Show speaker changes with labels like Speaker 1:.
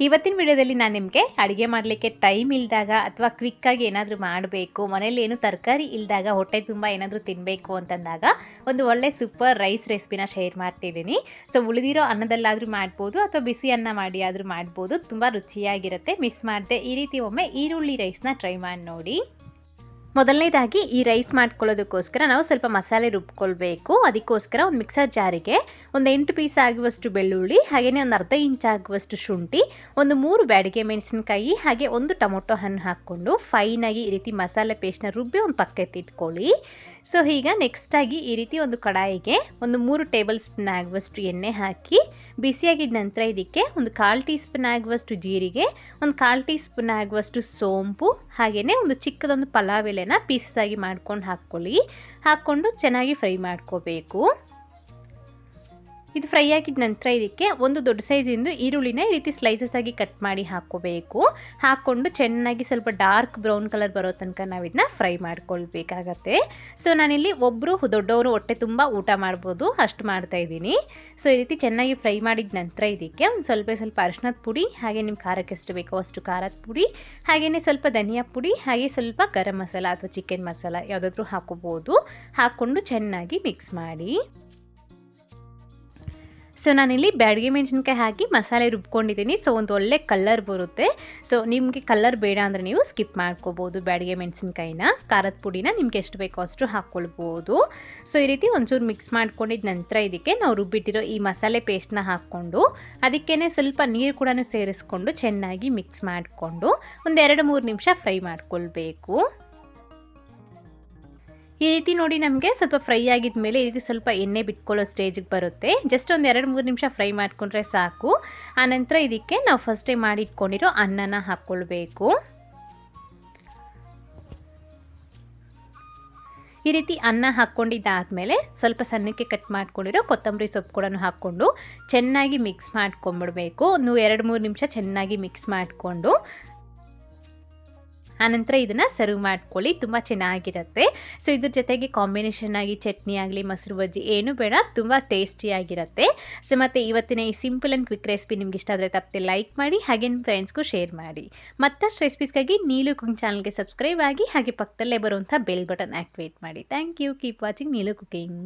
Speaker 1: ಇವತ್ತಿನ ವಿಡಿಯೋದಲ್ಲಿ ನಾನು ನಿಮಗೆ ಅಡುಗೆ ಮಾಡಲಿಕ್ಕೆ ಟೈಮ್ ಇಲ್ಲದಾಗ ಅಥವಾ ಕ್ವಿಕ್ಕಾಗಿ ಏನಾದರೂ ಮಾಡಬೇಕು, ಮನೇಲಿ ಏನು ತರಕಾರಿ ಇಲ್ಲದಾಗ ಹೊಟ್ಟೆ ತುಂಬ ಏನಾದರೂ ತಿನ್ನಬೇಕು ಅಂತಂದಾಗ ಒಂದು ಒಳ್ಳೆ ಸೂಪರ್ ರೈಸ್ ರೆಸಿಪಿನ ಶೇರ್ ಮಾಡ್ತಿದ್ದೀನಿ. ಸೊ ಉಳಿದಿರೋ ಅನ್ನದಲ್ಲಾದರೂ ಮಾಡ್ಬೋದು ಅಥವಾ ಬಿಸಿ ಅನ್ನ ಮಾಡಿ ಆದರೂ ಮಾಡ್ಬೋದು. ತುಂಬ ರುಚಿಯಾಗಿರುತ್ತೆ. ಮಿಸ್ ಮಾಡಿದೆ ಈ ರೀತಿ ಒಮ್ಮೆ ಈರುಳ್ಳಿ ರೈಸ್ನ ಟ್ರೈ ಮಾಡಿ ನೋಡಿ. ಮೊದಲನೇದಾಗಿ ಈ ರೈಸ್ ಮಾಡ್ಕೊಳ್ಳೋದಕ್ಕೋಸ್ಕರ ನಾವು ಸ್ವಲ್ಪ ಮಸಾಲೆ ರುಬ್ಕೊಳ್ಬೇಕು. ಅದಕ್ಕೋಸ್ಕರ ಒಂದು ಮಿಕ್ಸರ್ ಜಾರಿಗೆ ಒಂದು ಎಂಟು ಪೀಸ್ ಆಗುವಷ್ಟು ಬೆಳ್ಳುಳ್ಳಿ ಹಾಗೆಯೇ ಒಂದು ಅರ್ಧ ಇಂಚ್ ಆಗುವಷ್ಟು ಶುಂಠಿ, ಒಂದು ಮೂರು ಬ್ಯಾಡಿಗೆ ಮೆಣಸಿನಕಾಯಿ, ಹಾಗೆ ಒಂದು ಟೊಮೊಟೊ ಹಣ್ಣು ಹಾಕ್ಕೊಂಡು ಫೈನಾಗಿ ಈ ರೀತಿ ಮಸಾಲೆ ಪೇಸ್ಟ್ನ ರುಬ್ಬಿ ಒಂದು ಪಕ್ಕೆತ್ತಿಟ್ಕೊಳ್ಳಿ ಸೊ, ಈಗ ನೆಕ್ಸ್ಟಾಗಿ ಈ ರೀತಿ ಒಂದು ಕಡಾಯಿಗೆ ಒಂದು ಮೂರು ಟೇಬಲ್ ಸ್ಪೂನ್ ಆಗುವಷ್ಟು ಎಣ್ಣೆ ಹಾಕಿ ಬಿಸಿಯಾಗಿದ್ದ ನಂತರ ಇದಕ್ಕೆ ಒಂದು ಕಾಲು ಟೀ ಸ್ಪೂನ್ ಆಗುವಷ್ಟು ಜೀರಿಗೆ, ಒಂದು ಕಾಲು ಟೀ ಸ್ಪೂನ್ ಆಗುವಷ್ಟು ಸೋಂಪು, ಹಾಗೆಯೇ ಒಂದು ಚಿಕ್ಕದೊಂದು ಪಲಾವ್ ಎಲೆನ ಪೀಸಸ್ ಆಗಿ ಮಾಡ್ಕೊಂಡು ಹಾಕ್ಕೊಳ್ಳಿ. ಹಾಕ್ಕೊಂಡು ಚೆನ್ನಾಗಿ ಫ್ರೈ ಮಾಡ್ಕೋಬೇಕು. ಇದು ಫ್ರೈ ಆಗಿದ ನಂತರ ಇದಕ್ಕೆ ಒಂದು ದೊಡ್ಡ ಸೈಜಿಂದು ಈರುಳ್ಳಿನ ಈ ರೀತಿ ಸ್ಲೈಸಸ್ ಆಗಿ ಕಟ್ ಮಾಡಿ ಹಾಕ್ಕೋಬೇಕು ಹಾಕ್ಕೊಂಡು ಚೆನ್ನಾಗಿ ಸ್ವಲ್ಪ ಡಾರ್ಕ್ ಬ್ರೌನ್ ಕಲರ್ ಬರೋ ತನಕ ನಾವು ಇದನ್ನ ಫ್ರೈ ಮಾಡ್ಕೊಳ್ಬೇಕಾಗತ್ತೆ. ಸೊ ನಾನಿಲ್ಲಿ ಒಬ್ಬರು ದೊಡ್ಡವರು ಹೊಟ್ಟೆ ತುಂಬ ಊಟ ಮಾಡ್ಬೋದು, ಅಷ್ಟು ಮಾಡ್ತಾ ಇದ್ದೀನಿ. ಸೊ ಈ ರೀತಿ ಚೆನ್ನಾಗಿ ಫ್ರೈ ಮಾಡಿದ ನಂತರ ಇದಕ್ಕೆ ಒಂದು ಸ್ವಲ್ಪ ಸ್ವಲ್ಪ ಅರಿಶಿನದ ಪುಡಿ, ಹಾಗೆ ನಿಮ್ಮ ಖಾರಕ್ಕೆ ಎಷ್ಟು ಬೇಕೋ ಅಷ್ಟು ಖಾರದ ಪುಡಿ ಹಾಗೆಯೇ ಸ್ವಲ್ಪ ಧನಿಯಾ ಪುಡಿ, ಹಾಗೆ ಸ್ವಲ್ಪ ಗರಂ ಮಸಾಲ ಅಥವಾ ಚಿಕನ್ ಮಸಾಲ ಯಾವುದಾದ್ರೂ ಹಾಕೋಬೋದು. ಹಾಕ್ಕೊಂಡು ಚೆನ್ನಾಗಿ ಮಿಕ್ಸ್ ಮಾಡಿ. ಸೊ ನಾನಿಲ್ಲಿ ಬ್ಯಾಡಿಗೆ ಮೆಣಸಿನ್ಕಾಯಿ ಹಾಕಿ ಮಸಾಲೆ ರುಬ್ಕೊಂಡಿದ್ದೀನಿ. ಸೊ ಒಂದು ಒಳ್ಳೆ ಕಲರ್ ಬರುತ್ತೆ. ಸೊ ನಿಮಗೆ ಕಲರ್ ಬೇಡ ಅಂದರೆ ನೀವು ಸ್ಕಿಪ್ ಮಾಡ್ಕೋಬೋದು ಬ್ಯಾಡಿಗೆ ಮೆಣಸಿನ್ಕಾಯಿನ. ಖಾರದ ಪುಡಿನ ನಿಮ್ಗೆ ಎಷ್ಟು ಬೇಕೋ ಅಷ್ಟು ಹಾಕ್ಕೊಳ್ಬೋದು ಸೊ ಈ ರೀತಿ ಒಂಚೂರು ಮಿಕ್ಸ್ ಮಾಡ್ಕೊಂಡಿದ್ದ ನಂತರ ಇದಕ್ಕೆ ನಾವು ರುಬ್ಬಿಟ್ಟಿರೋ ಈ ಮಸಾಲೆ ಪೇಸ್ಟ್ನ ಹಾಕ್ಕೊಂಡು ಅದಕ್ಕೇ ಸ್ವಲ್ಪ ನೀರು ಕೂಡ ಸೇರಿಸ್ಕೊಂಡು ಚೆನ್ನಾಗಿ ಮಿಕ್ಸ್ ಮಾಡಿಕೊಂಡು, ಒಂದು ಎರಡು ಮೂರು ನಿಮಿಷ ಫ್ರೈ ಮಾಡ್ಕೊಳ್ಬೇಕು. ಈ ರೀತಿ ನೋಡಿ ನಮಗೆ ಸ್ವಲ್ಪ ಫ್ರೈ ಆಗಿದ ಮೇಲೆ ಈ ರೀತಿ ಸ್ವಲ್ಪ ಎಣ್ಣೆ ಬಿಟ್ಕೊಳ್ಳೋ ಸ್ಟೇಜಿಗೆ ಬರುತ್ತೆ. ಜಸ್ಟ್ ಒಂದು ಎರಡು ಮೂರು ನಿಮಿಷ ಫ್ರೈ ಮಾಡಿಕೊಂಡ್ರೆ ಸಾಕು. ಆನಂತರ ಇದಕ್ಕೆ ನಾವು ಫಸ್ಟೇ ಮಾಡಿಟ್ಕೊಂಡಿರೋ ಅನ್ನನ ಹಾಕ್ಕೊಳ್ಬೇಕು. ಈ ರೀತಿ ಅನ್ನ ಹಾಕ್ಕೊಂಡಿದ್ದಾದಮೇಲೆ ಸ್ವಲ್ಪ ಸಣ್ಣಕ್ಕೆ ಕಟ್ ಮಾಡ್ಕೊಂಡಿರೋ ಕೊತ್ತಂಬರಿ ಸೊಪ್ಪು ಕೂಡ ಹಾಕ್ಕೊಂಡು ಚೆನ್ನಾಗಿ ಮಿಕ್ಸ್ ಮಾಡ್ಕೊಂಬಿಡಬೇಕು. ಒಂದು ಎರಡು ಮೂರು ನಿಮಿಷ ಚೆನ್ನಾಗಿ ಮಿಕ್ಸ್ ಮಾಡಿಕೊಂಡು. ಆನಂತರ ಇದನ್ನು ಸರ್ವ್ ಮಾಡ್ಕೊಳ್ಳಿ, ತುಂಬ ಚೆನ್ನಾಗಿರುತ್ತೆ. ಸೊ ಇದ್ರ ಜೊತೆಗೆ ಕಾಂಬಿನೇಷನ್ ಆಗಿ ಚಟ್ನಿ ಆಗಲಿ, ಮೊಸರು ಬಜ್ಜಿ ಏನು ಬೇಡ, ತುಂಬ ಟೇಸ್ಟಿಯಾಗಿರುತ್ತೆ ಸೊ ಮತ್ತು ಇವತ್ತಿನ ಈ ಸಿಂಪಲ್ ಆ್ಯಂಡ್ ಕ್ವಿಕ್ ರೆಸಿಪಿ ನಿಮ್ಗೆ ಇಷ್ಟ ಆದರೆ ತಪ್ಪದೆ ಲೈಕ್ ಮಾಡಿ, ಹಾಗೆ ನಿಮ್ಮ ಫ್ರೆಂಡ್ಸ್ಗೂ ಶೇರ್ ಮಾಡಿ. ಮತ್ತಷ್ಟು ರೆಸಿಪೀಸ್ಗಾಗಿ ನೀಲು ಕುಕಿಂಗ್ ಚಾನಲ್ಗೆ ಸಬ್ಸ್ಕ್ರೈಬ್ ಆಗಿ, ಹಾಗೆ ಪಕ್ಕದಲ್ಲೇ ಬರುವಂಥ ಬೆಲ್ ಬಟನ್ ಆ್ಯಕ್ಟಿವೇಟ್ ಮಾಡಿ. Thank you keep watching Neelu cooking.